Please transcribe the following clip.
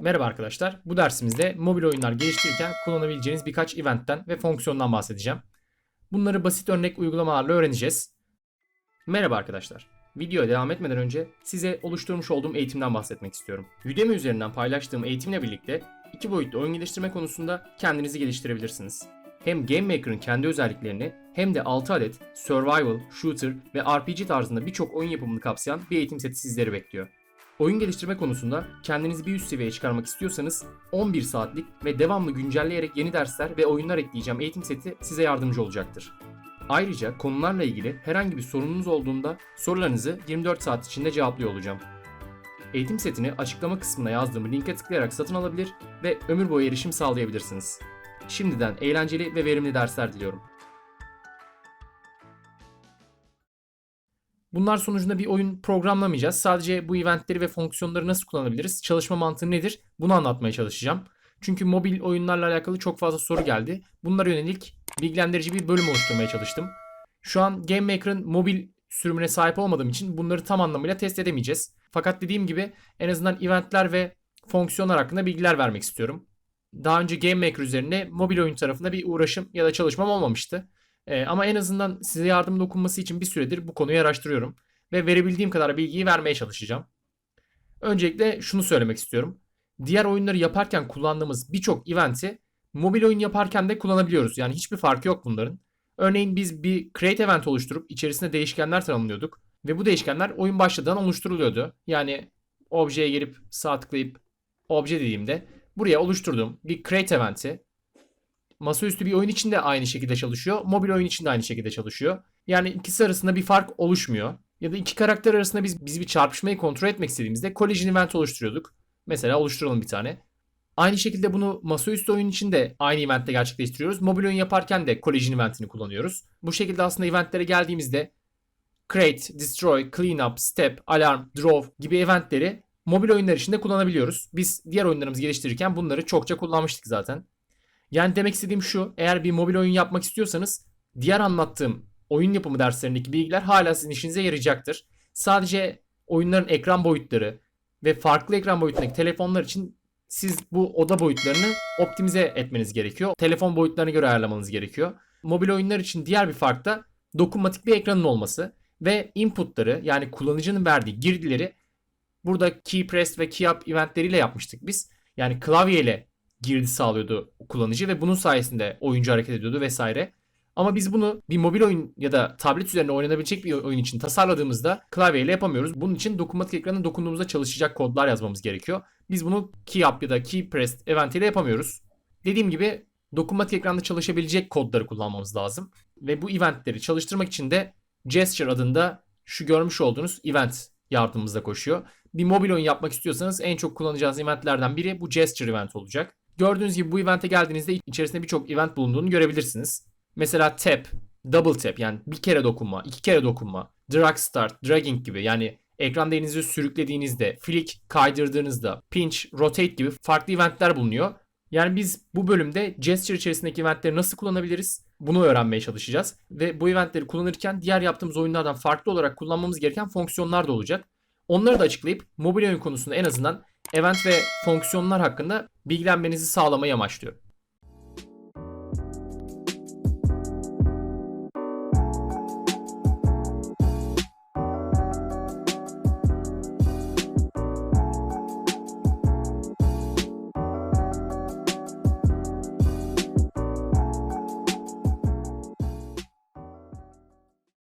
Merhaba arkadaşlar. Bu dersimizde mobil oyunlar geliştirirken kullanabileceğiniz birkaç eventten ve fonksiyondan bahsedeceğim. Bunları basit örnek uygulamalarla öğreneceğiz. Merhaba arkadaşlar. Videoya devam etmeden önce size oluşturmuş olduğum eğitimden bahsetmek istiyorum. Udemy üzerinden paylaştığım eğitimle birlikte iki boyutlu oyun geliştirme konusunda kendinizi geliştirebilirsiniz. Hem Game Maker'ın kendi özelliklerini hem de 6 adet survival, shooter ve RPG tarzında birçok oyun yapımını kapsayan bir eğitim seti sizleri bekliyor. Oyun geliştirme konusunda kendinizi bir üst seviyeye çıkarmak istiyorsanız 11 saatlik ve devamlı güncelleyerek yeni dersler ve oyunlar ekleyeceğim eğitim seti size yardımcı olacaktır. Ayrıca konularla ilgili herhangi bir sorununuz olduğunda sorularınızı 24 saat içinde cevaplıyor olacağım. Eğitim setini açıklama kısmına yazdığım linke tıklayarak satın alabilir ve ömür boyu erişim sağlayabilirsiniz. Şimdiden eğlenceli ve verimli dersler diliyorum. Bunlar sonucunda bir oyun programlamayacağız. Sadece bu eventleri ve fonksiyonları nasıl kullanabiliriz? Çalışma mantığı nedir? Bunu anlatmaya çalışacağım. Çünkü mobil oyunlarla alakalı çok fazla soru geldi. Bunlara yönelik bilgilendirici bir bölüm oluşturmaya çalıştım. Şu an Game Maker'ın mobil sürümüne sahip olmadığım için bunları tam anlamıyla test edemeyeceğiz. Fakat dediğim gibi en azından eventler ve fonksiyonlar hakkında bilgiler vermek istiyorum. Daha önce Game Maker üzerine mobil oyun tarafında bir uğraşım ya da çalışmam olmamıştı. Ee, ama en azından size yardım dokunması için bir süredir bu konuyu araştırıyorum. Ve verebildiğim kadar bilgiyi vermeye çalışacağım. Öncelikle şunu söylemek istiyorum. Diğer oyunları yaparken kullandığımız birçok eventi mobil oyun yaparken de kullanabiliyoruz. Yani hiçbir farkı yok bunların. Örneğin biz bir create event oluşturup içerisine değişkenler tanımlıyorduk. Ve bu değişkenler oyun başladığından oluşturuluyordu. Yani objeye gelip sağ tıklayıp obje dediğimde buraya oluşturduğum bir create eventi masaüstü bir oyun için de aynı şekilde çalışıyor. Mobil oyun için de aynı şekilde çalışıyor. Yani ikisi arasında bir fark oluşmuyor. Ya da iki karakter arasında biz, biz bir çarpışmayı kontrol etmek istediğimizde collision event oluşturuyorduk. Mesela oluşturalım bir tane. Aynı şekilde bunu masaüstü oyun için de aynı eventte gerçekleştiriyoruz. Mobil oyun yaparken de collision eventini kullanıyoruz. Bu şekilde aslında eventlere geldiğimizde create, destroy, clean up, step, alarm, draw gibi eventleri mobil oyunlar için de kullanabiliyoruz. Biz diğer oyunlarımızı geliştirirken bunları çokça kullanmıştık zaten. Yani demek istediğim şu, eğer bir mobil oyun yapmak istiyorsanız diğer anlattığım oyun yapımı derslerindeki bilgiler hala sizin işinize yarayacaktır. Sadece oyunların ekran boyutları ve farklı ekran boyutundaki telefonlar için siz bu oda boyutlarını optimize etmeniz gerekiyor. Telefon boyutlarına göre ayarlamanız gerekiyor. Mobil oyunlar için diğer bir fark da dokunmatik bir ekranın olması ve inputları yani kullanıcının verdiği girdileri burada key press ve key up eventleriyle yapmıştık biz. Yani klavyeyle girdi sağlıyordu kullanıcı ve bunun sayesinde oyuncu hareket ediyordu vesaire. Ama biz bunu bir mobil oyun ya da tablet üzerinde oynanabilecek bir oyun için tasarladığımızda klavyeyle yapamıyoruz. Bunun için dokunmatik ekrana dokunduğumuzda çalışacak kodlar yazmamız gerekiyor. Biz bunu key up ya da key press eventiyle yapamıyoruz. Dediğim gibi dokunmatik ekranda çalışabilecek kodları kullanmamız lazım. Ve bu eventleri çalıştırmak için de Gesture adında şu görmüş olduğunuz event yardımımıza koşuyor. Bir mobil oyun yapmak istiyorsanız en çok kullanacağınız eventlerden biri bu Gesture event olacak. Gördüğünüz gibi bu evente geldiğinizde içerisinde birçok event bulunduğunu görebilirsiniz. Mesela tap, double tap yani bir kere dokunma, iki kere dokunma, drag start, dragging gibi yani ekranda elinizi sürüklediğinizde, flick kaydırdığınızda, pinch, rotate gibi farklı eventler bulunuyor. Yani biz bu bölümde gesture içerisindeki eventleri nasıl kullanabiliriz? Bunu öğrenmeye çalışacağız. Ve bu eventleri kullanırken diğer yaptığımız oyunlardan farklı olarak kullanmamız gereken fonksiyonlar da olacak. Onları da açıklayıp mobil oyun konusunda en azından event ve fonksiyonlar hakkında bilgilenmenizi sağlamayı amaçlıyorum.